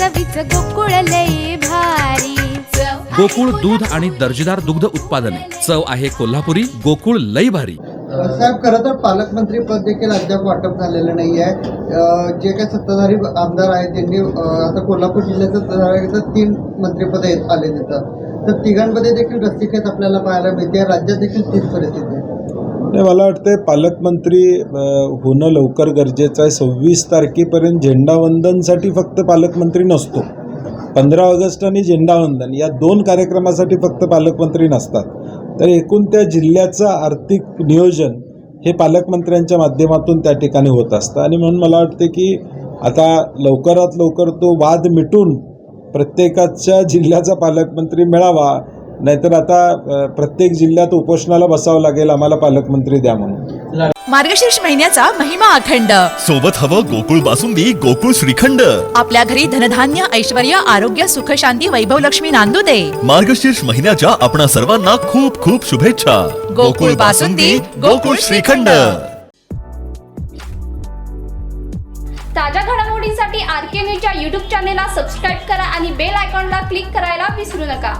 चवीच गोकुळ लई भारी. गोकुळ दूध आणि दर्जेदार दुग्ध उत्पादने. चव आहे कोल्हापुरी गोकुळ लई भारी. साहेब खरं तर पालकमंत्री पद देखील अद्याप वाटप झालेलं नाही आहे. जे काही सत्ताधारी आमदार आहेत त्यांनी आता कोल्हापूर जिल्ह्याचं सत्ताधारी तीन मंत्रिपद आले तिथं तर. तिघांमध्ये देखील रस्तिकेत आपल्याला पाहायला मिळते. राज्यात देखील तीच परिस्थिती नाही मला वाटते पालकमंत्री होणं लवकर गरजेचं आहे. सव्वीस तारखेपर्यंत झेंडावंदनसाठी फक्त पालकमंत्री नसतो. पंधरा ऑगस्ट आणि झेंडावंदन या दोन कार्यक्रमासाठी फक्त पालकमंत्री नसतात. तर एकूण त्या जिल्ह्याचं आर्थिक नियोजन हे पालकमंत्र्यांच्या माध्यमातून त्या ठिकाणी होत असतं. आणि म्हणून मला वाटते की आता लवकरात लवकर तो वाद मिटून प्रत्येकाच्या जिल्ह्याचा पालकमंत्री मिळावा नाहीतर आता प्रत्येक जिल्ह्यात उपोषणाला बसावं लागेल आम्हाला पालकमंत्री द्या म्हणून. मार्गशीर्ष महिन्याचा महिमा अखंड. सोबत हवं गोकुळ बासुंदी गोकुळ श्रीखंड. आपल्या घरी धनधान्य ऐश्वर आरोग्य सुख शांती वैभव लक्ष्मी नांदू दे. मार्गशीर्ष महिन्याच्या आपणा सर्वांना खूप खूप शुभेच्छा. गोकुळ बासुंदी, गोकुळ श्रीखंड. ताज्या घडामोडींसाठी आर के न्यूजच्या यूट्यूब चॅनेलला सबस्क्राईब करा आणि बेल आयकॉनला क्लिक करायला विसरू नका.